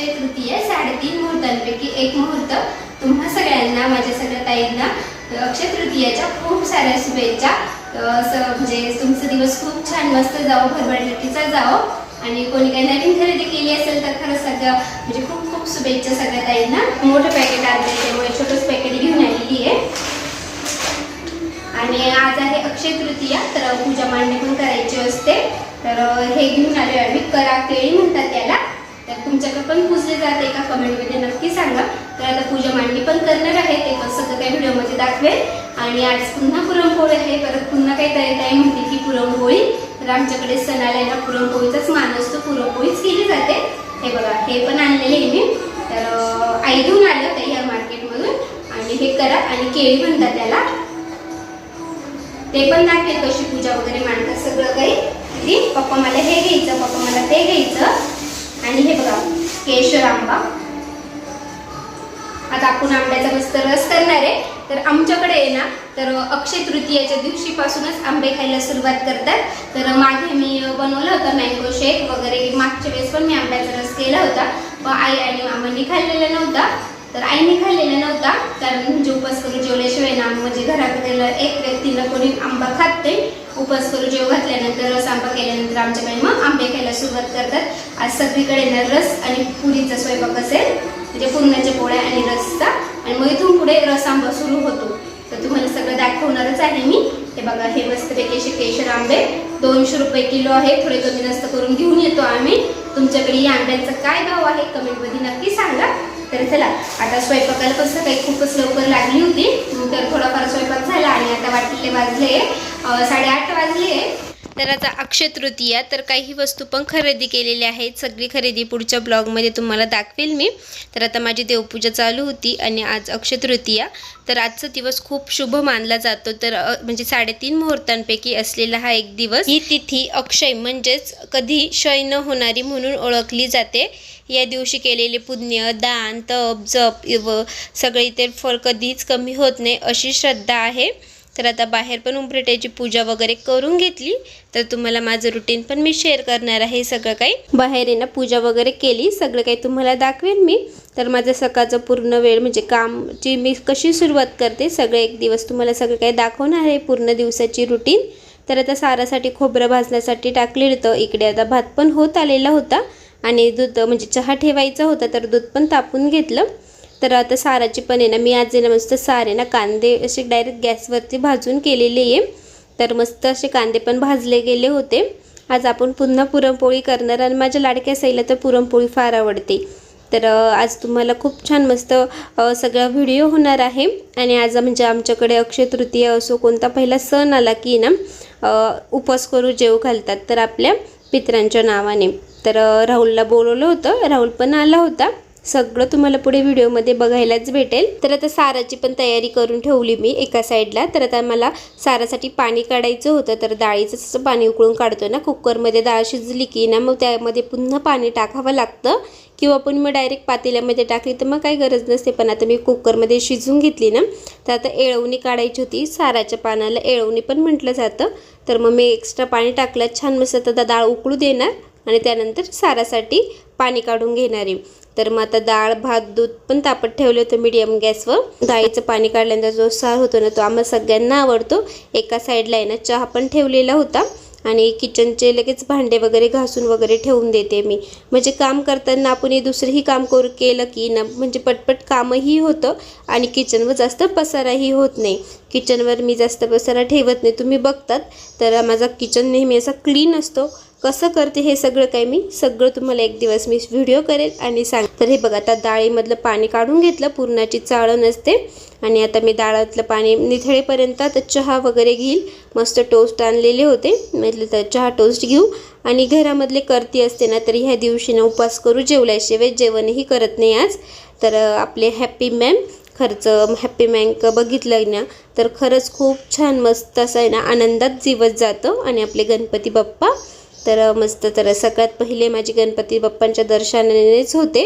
अक्षय तृतीय साडेतीन मुहूर्तांपैकी एक मुहूर्त. तुम्हा सगळ्यांना माझ्या सगळ्या ताईंना अक्षय तृतीयाच्या खूप साऱ्या शुभेच्छा. असं म्हणजे तुमचा दिवस खूप छान मस्त जावं भरभराटीचा जावं. आणि कोणी काही नवीन खरेदी केली असेल तर खरंच सगळं म्हणजे खूप खूप शुभेच्छा सगळ्या ताईंना. मोठं पॅकेट आणलं त्यामुळे छोटंच पॅकेट घेऊन आलेली आहे. आणि आज आहे अक्षय तृतीया तर पूजा मांडणी पण करायची असते. तर हे घेऊन आले आम्ही करा केळी म्हणतात त्याला. तर तुमच्याकडे पण पूजले जाते का कमेंटमध्ये नक्की सांगा. तर आता पूजा मांडणी पण करणार आहे. ते पण सगळं काही व्हिडिओमध्ये दाखवेल. आणि आज पुन्हा पुरणपोळी आहे. परत पुन्हा काही तरी ताई म्हणते की पुरणपोळी. तर आमच्याकडे सणाला आलाय ना पुरणपोळीचाच मान असतो पुरणपोळीच केली जाते. हे बघा हे पण आणलेले आहे मी. तर आई घेऊन आलं ताई या मार्केटमधून आणि हे करा. आणि केळी म्हणतात त्याला. ते पण दाखवेल कशी पूजा वगैरे मांडतात सगळं काही. पप्पा मला हे घ्यायचं पप्पा मला ते घ्यायचं. आणि हे बघा केशर आंबा. आता आपण आंब्याचा मस्त रस करणार आहे. तर आमच्याकडे आहे ना तर अक्षय तृतीयाच्या दिवशीपासूनच आंबे खायला सुरुवात करतात. तर मागे मी बनवलं होतं मँगो शेक वगैरे. मागच्या वेळेस पण मी आंब्याचा रस केला होता. पण आई आणि मामांनी खाल्लेला नव्हता. तर आईने खाल्लेला नव्हता. कारण म्हणजे उपास करून जेवल्याशिवाय ना म्हणजे घराकडे एक व्यक्तीला कोणी आंबा खात नाही. उपास करू जेव घातल्यानंतर रस आंबा केल्यानंतर आमच्याकडे मग आंबे खायला सुरुवात करतात. आज सगळीकडे ना रस आणि पुरीचा स्वयंपाक असेल म्हणजे पुरणाच्या पोळ्या आणि रसचा. आणि मग इथून पुढे रस आंबा सुरू होतो. तर तुम्हाला सगळं दाखवणारच आहे मी. हे बघा हे मस्तपैकी असे केशर आंबे. दोनशे रुपये किलो आहे. थोडे कमी जास्त करून घेऊन येतो आम्ही. तुमच्याकडे या आंब्यांचा काय भाव आहे कमेंटमध्ये नक्की सांगा. तर चला आता स्वयंपाकाला कसं काही खूपच लवकर लागली होती तर थोडाफार स्वयंपाक झाला आणि आता वाटले वाजले साडेआठ वाजले. तर आता अक्षय तृतीया तर काही वस्तू पण खरेदी केलेल्या आहेत सगळी खरेदी पुढच्या ब्लॉगमध्ये तुम्हाला दाखवेल मी. तर आता माझी देवपूजा चालू होती आणि आज अक्षय तृतीया. तर आजचा दिवस खूप शुभ मानला जातो तर म्हणजे साडेतीन मुहूर्तांपैकी असलेला हा एक दिवस. ही तिथी अक्षय म्हणजेच कधी क्षय न होणारी म्हणून ओळखली जाते. या दिवशी केलेले पुण्य दान तप जप व सगळे इतर फळ कधीच कमी होत नाही अशी श्रद्धा आहे. तर आता बाहेर पण उंबरट्याची पूजा वगैरे करून घेतली. तर तुम्हाला माझं रुटीन पण मी शेअर करणार आहे सगळं काही. बाहेर आहे ना पूजा वगैरे केली. सगळं काही तुम्हाला दाखवेन मी. तर माझं सकाळचं पूर्ण वेळ म्हणजे कामची मी कशी सुरुवात करते सगळं एक दिवस तुम्हाला सगळं काही दाखवणार आहे पूर्ण दिवसाची रुटीन तर आता सारासाठी खोबरं भाजण्यासाठी टाकलेलं होतं. इकडे आता भात पण होत आलेला होता. आणि दूध म्हणजे चहा ठेवायचा होता तर दूध पण तापून घेतलं. तर आता साराची पण आहे ना मी आज आहे ना मस्त सार आहे ना कांदे असे डायरेक्ट गॅसवरती भाजून केलेले आहे. तर मस्त असे कांदे पण भाजले गेले होते. आज आपण पुन्हा पुरणपोळी करणार आणि माझ्या लाडक्या साईला तर पुरणपोळी फार आवडते. तर आज तुम्हाला खूप छान मस्त सगळा व्हिडिओ होणार आहे. आणि आज म्हणजे आमच्याकडे अक्षय तृतीया असो कोणता पहिला सण आला की ना उपवास करू जेव घालतात. तर आपल्या पित्रांच्या नावाने. तर राहुलला बोलवलं होतं. राहुल पण आला होता. सगळं तुम्हाला पुढे व्हिडिओमध्ये बघायलाच भेटेल. तर आता साराची पण तयारी करून ठेवली मी एका साईडला. तर आता मला सारासाठी पाणी काढायचं होतं. तर डाळीचं जसं पाणी उकळून काढतो ना. कुकरमध्ये डाळ शिजली की ना मग त्यामध्ये पुन्हा पाणी टाकावं लागतं. किंवा पण मग डायरेक्ट पातेल्यामध्ये टाकली तर मग काही गरज नसते. पण आता मी कुकरमध्ये शिजून घेतली ना तर आता एळवणी काढायची होती. साराच्या पानाला एळवणी पण म्हटलं जातं. तर मग मी एक्स्ट्रा पाणी टाकलं. छान मस्त आता डाळ उकळू देणार. आणि त्यानंतर सारासाठी पाणी काढून घेणार आहे. तर मग आता डाळ भात दूध पण तापत ठेवले होतं मीडियम गॅसवर डाळीचं पाणी काढल्यानंतर जो सार होतो ना तो आम्हाला सगळ्यांना आवडतो. एका साईडला आहे ना चहा पण ठेवलेला होता. आणि किचनचे लगेच भांडे वगैरे घासून वगैरे ठेवून देते मी. म्हणजे काम करताना आपण हे दुसरंही काम करू केलं की ना म्हणजे पटपट कामही होतं. आणि किचनवर जास्त पसाराही होत नाही. किचनवर मी जास्त पसारा ठेवत नाही. तुम्ही बघतात. तर माझा किचन नेहमी असा क्लीन असतो. कसं करते हे सगळं काही मी सगळं तुम्हाला एक दिवस मी व्हिडिओ करेल आणि सांग तर हे बघा आता डाळीमधलं पाणी काढून घेतलं पूर्णाची चाळण असते. आणि आता मी डाळातलं पाणी निथळेपर्यंत तर चहा वगैरे घेईल. मस्त टोस्ट आणलेले होते. म्हटलं तर चहा टोस्ट घेऊ. आणि घरामधले करती असते ना तर ह्या दिवशी ना उपवास करू जेवल्याशिवाय जेवणही करत नाही आज. तर आपले हॅप्पी मॅम खर्च हॅप्पी मँक बघितलं ना तर खरंच खूप छान मस्त असं आहे ना आनंदात जीवत जातं. आणि आपले गणपती बाप्पा तर मस्त तर सगळ्यात पहिले माझी गणपती बाप्पांच्या दर्शनानेच होते.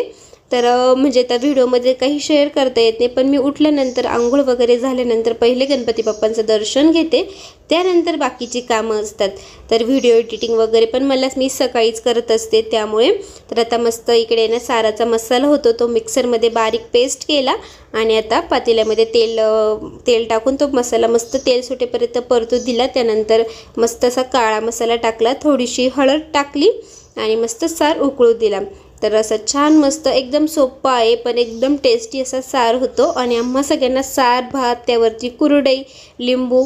तर म्हणजे त्या व्हिडिओमध्ये काही शेअर करता येत नाही पण मी उठल्यानंतर आंघोळ वगैरे झाल्यानंतर पहिले गणपती बाप्पांचं दर्शन घेते. त्यानंतर बाकीची कामं असतात. तर व्हिडिओ एडिटिंग वगैरे पण मला मी सकाळीच करत असते त्यामुळे. तर आता मस्त इकडे ना साराचा मसाला होतो तो मिक्सरमध्ये बारीक पेस्ट केला आणि आता पातेल्यामध्ये तेल तेल टाकून तो मसाला मस्त तेल सुटेपर्यंत परतू दिला. त्यानंतर मस्त असा काळा मसाला टाकला थोडीशी हळद टाकली आणि मस्त सार उकळू दिला. तर असं छान मस्त एकदम सोपं आहे पण एकदम टेस्टी असा सार होतो. आणि आम्हा सगळ्यांना सार भात त्यावरती कुरडई लिंबू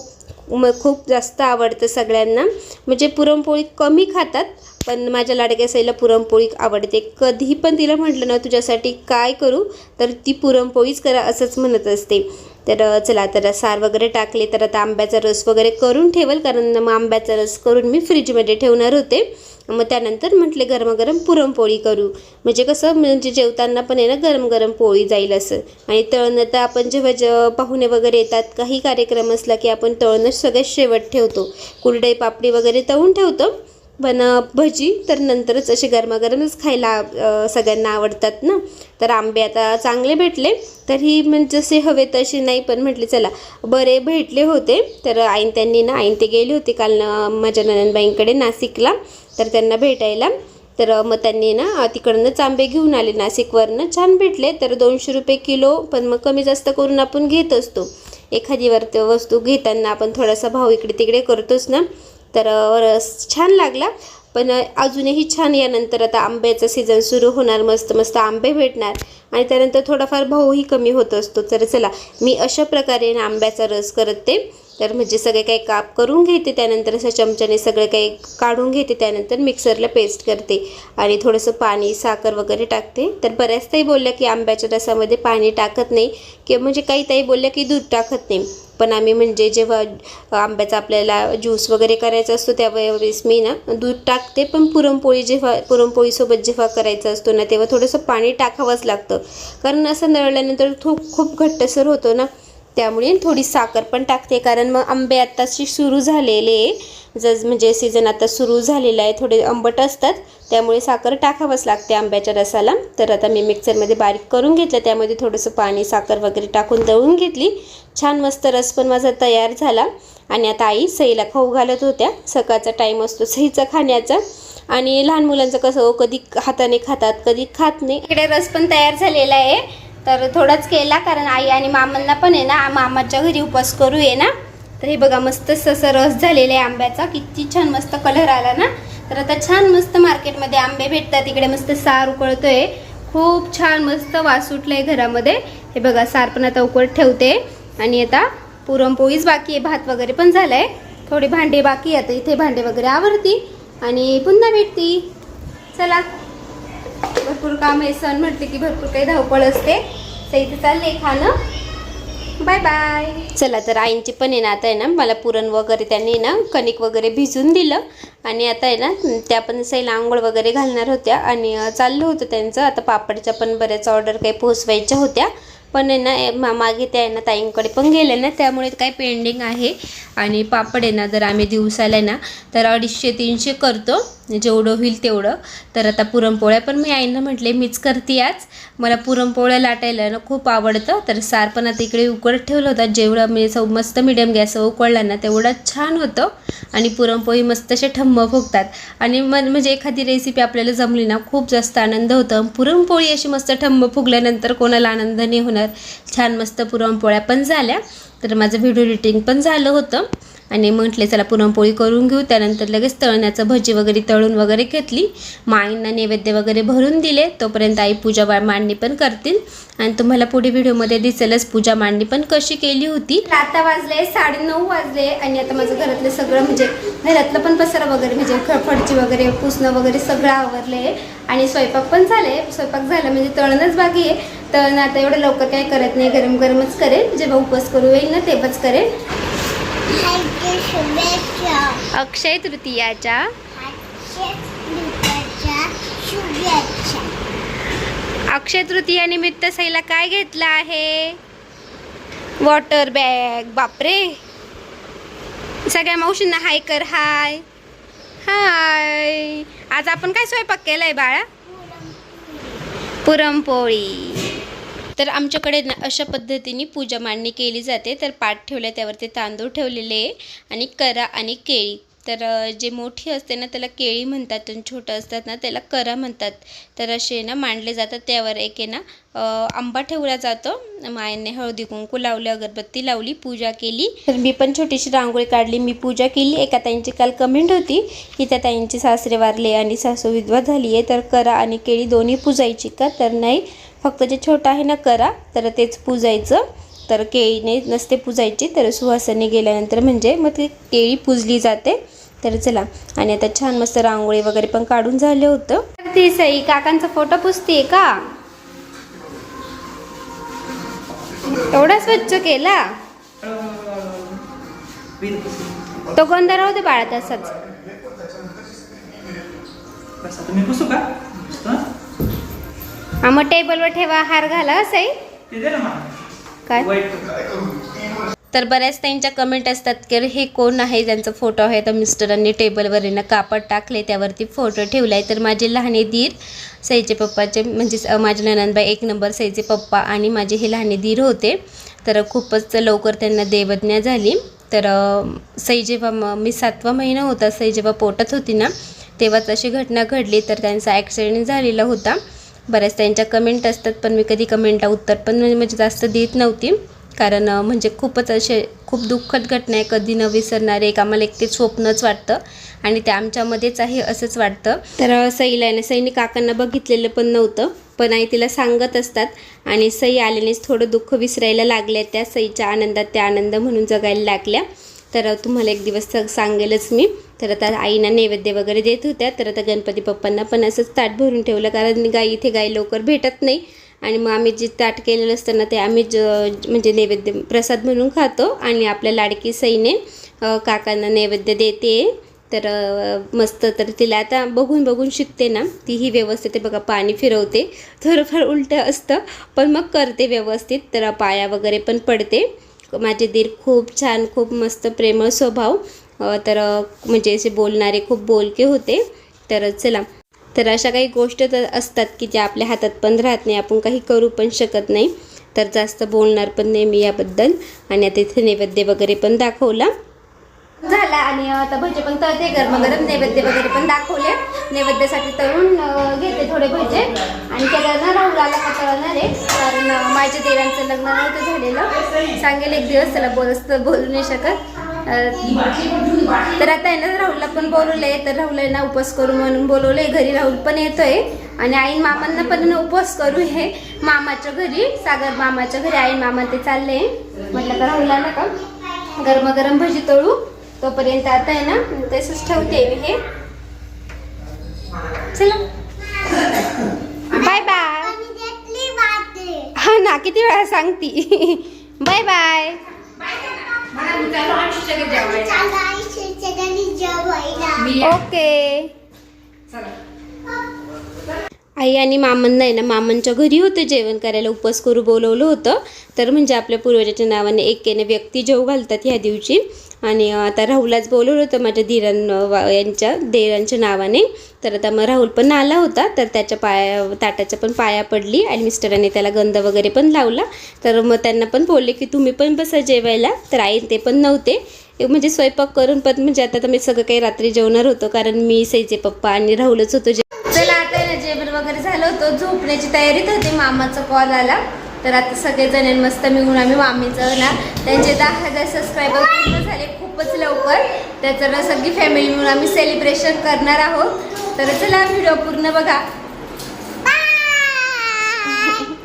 मग खूप जास्त आवडतं सगळ्यांना. म्हणजे पुरणपोळी कमी खातात पण माझ्या लाडक्या साईला पुरणपोळी आवडते. कधी पण तिला म्हटलं ना तुझ्यासाठी काय करू? तर ती पुरणपोळीच करा असंच म्हणत असते. तर चला तर सार वगैरे टाकले तर आता आंब्याचा रस वगैरे करून ठेवल. कारण मग आंब्याचा रस करून मी फ्रीजमध्ये ठेवणार होते. मग त्यानंतर म्हटले गरमागरम पुरणपोळी करू. म्हणजे कसं म्हणजे जेवताना पण आहे ना गरम गरम पोळी जाईल असं. आणि तळणं तर आपण जेव्हा ज पाहुणे वगैरे येतात काही कार्यक्रम असला की आपण तळणं सगळ्यात शेवट ठेवतो. कुरडई पापडी वगैरे तळून ठेवतो. पण भजी तर नंतरच असे गरमागरमच खायला सगळ्यांना आवडतात ना? तर आंबे आता चांगले भेटले तर ही म्हणजे जसे हवे तसे नाही पण म्हटले चला. बरे भेटले होते तर आईन त्यांनी ना आईन ते गेले होते काल ना माझ्या ननंदबाईंकडे नाशिकला तर त्यांना भेटायला. तर मग त्यांनी ना तिकडनंच आंबे घेऊन आले. नाशिकवरनं छान भेटले तर दोनशे रुपये किलो पण मग कमी जास्त करून आपण घेत असतो. एखादी वर वस्तू घेताना आपण थोडासा भाव इकडे तिकडे करतोच ना? तर रस छान लागला. पण अजूनही छान यानंतर आता आंब्याचं सीझन सुरू होणार. मस्त मस्त आंबे भेटणार. आणि त्यानंतर थोडाफार भाऊही कमी होत असतो. तर चला मी अशा प्रकारे ना आंब्याचा रस करते. तर म्हणजे सगळे काही काप करून घेते त्यानंतर असं चमच्याने सगळं काही काढून घेते त्यानंतर मिक्सरला पेस्ट करते आणि थोडंसं पाणी साखर वगैरे टाकते. तर बऱ्याच ताई बोलल्या की आंब्याच्या रसामध्ये पाणी टाकत नाही किंवा म्हणजे काही ताई बोलल्या की दूध टाकत नाही. पण आम्ही म्हणजे जेव्हा आंब्याचा आपल्याला ज्यूस वगैरे करायचा असतो त्यावेळेस मी ना दूध टाकते. पण पुरणपोळी जेव्हा पुरणपोळीसोबत जेव्हा करायचं असतो ना तेव्हा थोडंसं पाणी टाकावंच लागतं. कारण असं नळल्यानंतर खूप खूप घट्टसर होतो ना त्यामुळे थोडी साखर पण टाकते. कारण मग आंबे आत्ताशी सुरू झालेले जस म्हणजे सीझन आता सुरू झालेला आहे. थोडे आंबट असतात. त्यामुळे साखर टाकावंच लागते आंब्याच्या रसाला. तर आता मी मिक्सरमध्ये बारीक करून घेतलं. त्यामध्ये थोडंसं पाणी साखर वगैरे टाकून दळून घेतली. छान मस्त रस पण माझा तयार झाला. आणि आता आई सईला खाऊ घालत होत्या. सकाळचा टाईम असतो सईचा खाण्याचा. आणि लहान मुलांचं कसं हो, कधी हाताने खातात कधी खात नाही. इकडे रस पण तयार झालेला आहे. तर थोडाच केला कारण आई आणि मामांना पण आहे ना मामाच्या घरी उपास करू आहे ना. तर हे बघा मस्त असं रस झालेला आहे आंब्याचा. किती छान मस्त कलर आला ना. तर आता छान मस्त मार्केटमध्ये आंबे भेटतात. इकडे मस्त सार उकळतोय. खूप छान मस्त वास सुटलाय घरामध्ये. हे बघा सार पण आता उकळत ठेवते. आणि आता पुरणपोळीच बाकी आहे. भात वगैरे पण झालाय. थोडी भांडे बाकी आहे. आता इथे भांडे वगैरे आवरती. आणि पुन्हा भेटती. चला. भरपूर काम आहे. सण म्हटले की भरपूर काही धावपळ असते. तर इथे चालले खाणं. बाय बाय चला तर आईंची पण आहे ना आता आहे ना मला पुरण वगैरे त्यांनी ना कणिक वगैरे भिजून दिलं. आणि आता आहे ना त्या पण सैला आंघोळ वगैरे घालणार होत्या. आणि चाललं होतं त्यांचं. आता पापडच्या पण बऱ्याच ऑर्डर काही पोचवायच्या होत्या. पण आहे ना ए, मा- मागे त्या आहे ना ताईंकडे पण गेले ना त्यामुळे काही पेंडिंग आहे. आणि पापड आहे ना जर आम्ही दिवसाला आहे ना तर अडीचशे तीनशे करतो. म्हणजे जेवढं होईल तेवढं. तर आता पुरणपोळ्या पण मी आईनं म्हटले मीच करते आज. मला पुरणपोळ्या लाटायला ना खूप आवडतं. तर सार पण आता इकडे उकडत ठेवलं होतं. जेवढं मी सौ मस्त मिडियम गॅसवर उकळला ना तेवढं छान होतं. आणि पुरणपोळी मस्त असे ठम्म फुगतात. आणि मन म्हणजे एखादी रेसिपी आपल्याला जमली ना खूप जास्त आनंद होतं. पुरणपोळी अशी मस्त ठम्म फुगल्यानंतर कोणाला आनंद नाही होणार. छान मस्त पुरणपोळ्या पण झाल्या. तर माझं व्हिडिओ एडिटिंग पण झालं होतं. आणि म्हटले चला पुरणपोळी करून घेऊ. त्यानंतर लगेच तळण्याचं भजी वगैरे तळून वगैरे घेतली. माईंना नैवेद्य वगैरे भरून दिले. तोपर्यंत आई पूजा मांडणी पण करतील. आणि तुम्हाला पुढे व्हिडिओमध्ये दिसेलच पूजा मांडणी पण कशी केली होती. आता वाजले साडेनऊ वाजले आणि आता माझं घरातलं सगळं म्हणजे घरातलं पण पसारा वगैरे म्हणजे खडफडची वगैरे पुसणं वगैरे सगळं आवरले. आणि स्वयंपाक पण झाले. स्वयंपाक झाला म्हणजे तळणच बाकी आहे. तळण आता एवढं लवकर काही करत नाही. गरम गरमच करेल जेव्हा उपवास करू येईल ना तेव्हाच करेल अक्षय तृतीयाच्या. अक्षय तृतीया निमित्त अक्षय तृतीयानिमित्त सईला काय घेतलं आहे? वॉटर बॅग बापरे. सगळ्या मावशींना हाय कर हाय. हाय. आज आपण काय स्वयंपाक केलाय बाळा? पुरणपोळी. तर आमच्याकडे ना अशा पद्धतीने पूजा मांडणी केली जाते. तर पाठ ठेवला त्यावरती तांदूळ ठेवलेले आहे आणि करा आणि केळी. तर जे मोठी असते ना त्याला केळी म्हणतात आणि छोटं असतात ना त्याला करा म्हणतात. तर असे ना मांडले जातात. त्यावर एक आहे ना आंबा ठेवला जातो. मायने हळदी कुंकू लावलं अगरबत्ती लावली पूजा केली. तर मी पण छोटीशी रांगोळी काढली. मी पूजा केली. एका ताईंची काल कमेंट होती की त्या ताईंचे सासरे वारले आणि सासू विधवा झाली आहे. तर करा आणि केळी दोन्ही पूजायची का? तर नाही. फक्त जे छोटं आहे ना करा तर तेच पूजायचं. तर केळीने नसते पूजायची तर सुहासाने गेल्यानंतर म्हणजे मग ती केळी पूजली जाते. तर चला आणि आता छान मस्त रांगोळी वगैरे पण काढून झालं होतं. तर ती सई काकांचा फोटो पुसते का? एवढा स्वच्छ केला? तो गोंधळ राहू दे बाळा तसाच हा मग टेबलवर ठेवा हार घाला सई ते दे ना मला. काय? तर बऱ्याच त्यांच्या कमेंट असतात की हे कोण आहे त्यांचा फोटो आहे? तर मिस्टरांनी टेबलवर ना कापड टाकले त्यावरती फोटो ठेवला आहे तर माझे लहाने दीर सईचे पप्पाचे म्हणजेच अ, माझे ननंदबाई एक नंबर सईचे पप्पा आणि माझे हे लहाने दीर होते. तर खूपच लवकर त्यांना देवज्ञा झाली. तर सई जेव्हा म- मी सातवा महिना होता सई जेव्हा पोटात होती ना तेव्हाच अशी घटना घडली. तर त्यांचा ॲक्सिडेंट झालेला होता. बऱ्याच त्यांच्या कमेंट असतात पण मी कधी कमेंटला उत्तर पण म्हणजे जास्त देत नव्हती. कारण म्हणजे खूपच असे खूप दुःखद घटना आहे. कधी न विसरणारे एक आम्हाला एक ते स्वप्नच वाटतं. आणि ते आमच्यामध्येच आहे असंच वाटतं. तर सईला आहे ना सईने काकांना बघितलेलं पण नव्हतं. पण आई तिला सांगत असतात. आणि सई आल्यानेच थोडं दुःख विसरायला लागल्या त्या सईच्या आनंदात त्या आनंद म्हणून जगायला लागल्या. तर तुम्हाला एक दिवस सांगेलच मी. तर आता आईना नैवेद्य वगैरे देत होत्या. तर आता गणपती पप्पांना पण असंच ताट भरून ठेवलं कारण गाई इथे गाई लवकर भेटत नाही. आणि मग आम्ही जे ताट केलेलं असतं ना ते आम्ही ज म्हणजे नैवेद्य प्रसाद म्हणून खातो. आणि आपल्या लाडकी सईने काकांना नैवेद्य देते. तर मस्त. तर तिला आता बघून बघून शिकते ना. तीही व्यवस्थित आहे बघा पाणी फिरवते. थोडंफार उलटं असतं पण मग करते व्यवस्थित. तर पाया वगैरे पण पडते. माझे दीर खूप छान खूप मस्त प्रेमळ स्वभाव. तर म्हणजे असे बोलणारे खूप बोलके होते. तर चला. तर अशा काही गोष्ट तर असतात की ज्या आपल्या हातात पण राहत नाही आपण काही करू पण शकत नाही. तर जास्त बोलणार पण नाही मी याबद्दल. आणि आता इथे नैवेद्य वगैरे पण दाखवला. झाला आणि आता भजे पण तळते गरम गरम नैवेद्य वगैरे पण दाखवले. नैवेद्यासाठी तळून घेते थोडे भजे. आणि त्याला ना राहुलाला का तळणार आहे. कारण माझ्या देवांचं लग्न नव्हतं झालेलं. सांगेल एक दिवस त्याला बोलत बोलू नाही शकत. तर आता आहे ना राहुलला पण बोलवलंय. तर राहुल आहे ना उपवास करू म्हणून बोलवलंय. घरी राहुल पण येतोय. आणि आईन मामांना पण उपवास करू हे. मामाच्या घरी सागर मामाच्या घरी आईन मामा ते चालले. म्हटलं तर राहुला ना का? गरमागरम भजी तळू. तोपर्यंत आता आहे ना तसंच ठेवते मी हे. चला. बाय बाय हा ना किती वेळा सांगती. बाय बाय ओके आई आणि मामांना आहे ना मामांच्या घरी होते जेवण करायला उपवास करू बोलवलं होतं. तर म्हणजे आपल्या पूर्वजाच्या नावाने एकेने व्यक्ती जेव घालतात ह्या दिवशी. आणि आता राहुलाच बोलवलं होतं माझ्या धीरां यांच्या देरांच्या नावाने. तर आता मग राहुल पण आला होता तर त्याच्या पाया ताटाच्या पण पाया पडली आणि मिस्टरांनी त्याला गंध वगैरे पण लावला. तर मग त्यांना पण बोलले की तुम्ही पण बसा जेवायला. तर आई ते पण नव्हते. म्हणजे स्वयंपाक करून पण म्हणजे आता तर मी सगळं काही रात्री जेवणार होतो कारण मी सईचे पप्पा आणि राहुलच होतो जे चला आता आहे ना जेवण वगैरे झालं होतं. झोपण्याची तयारीत होती मामाचा कॉल आला. तर आता सगळेजण मस्त मिळून आम्ही मामीचं ना त्यांचे दहा हजार सबस्क्रायबर पूर्ण झाले खूपच लवकर. त्याचं ना सगळी फॅमिली मिळून आम्ही सेलिब्रेशन करणार आहोत. तर चला व्हिडिओ पूर्ण बघा.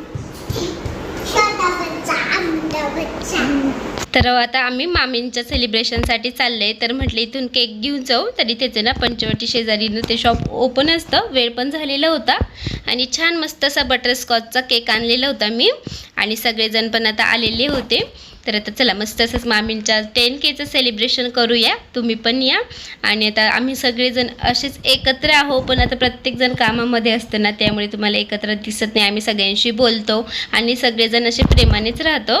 बच्चा. तर आता आम्ही मामींच्या सेलिब्रेशनसाठी चालले. तर म्हटलं इथून केक घेऊन जाऊ. तरी त्याचे ना पंचवटी शेजारीनं ते शॉप ओपन असतं. वेळ पण झालेला होता. आणि छान मस्त असा बटरस्कॉचचा केक आणलेला होता मी. आणि सगळेजण पण आता आलेले होते. तर आता चला मस्त असंच मामींच्या टेन केचं सेलिब्रेशन करूया. तुम्ही पण या. आणि आता आम्ही सगळेजण असेच एकत्र आहो पण आता प्रत्येकजण कामामध्ये असतं ना त्यामुळे तुम्हाला एकत्र दिसत नाही. आम्ही सगळ्यांशी बोलतो आणि सगळेजण असे प्रेमानेच राहतो.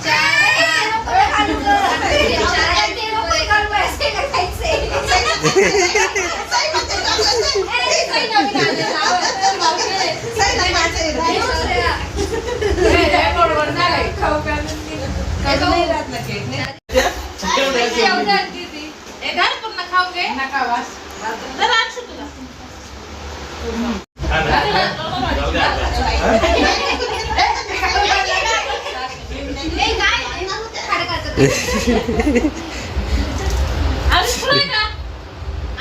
हे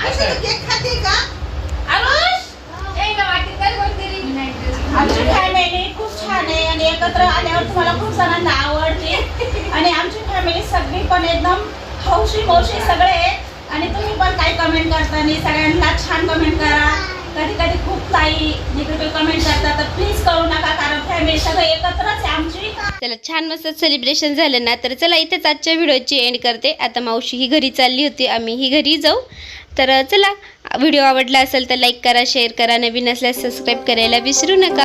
आरुष? ए, ना वाटीत काय कोणतरी? आमची फॅमिली खूप छान आहे आणि एकत्र आल्यावर तुम्हाला खूप जणांना आवडते. आणि आमची फॅमिली सगळी पण एकदम हौशी मौशी सगळे आहेत. आणि तुम्ही पण काही कमेंट करताना सगळ्यांना छान कमेंट करा. कधी कधी खूप काही निगेटिव्ह कमेंट करतात. तर प्लीज करू नका कारण फॅमिली सगळे एकत्रच आहे आमची. चला छान मस्त सेलिब्रेशन झालं ना. तर चला इथेच आजच्या व्हिडिओची एंड करते. आता मावशी ही घरी चालली होती. आम्ही ही घरी जाऊ. तर चला व्हिडिओ आवडला असेल तर लाईक करा शेअर करा नवीन असल्यास सबस्क्राईब करायला विसरू नका.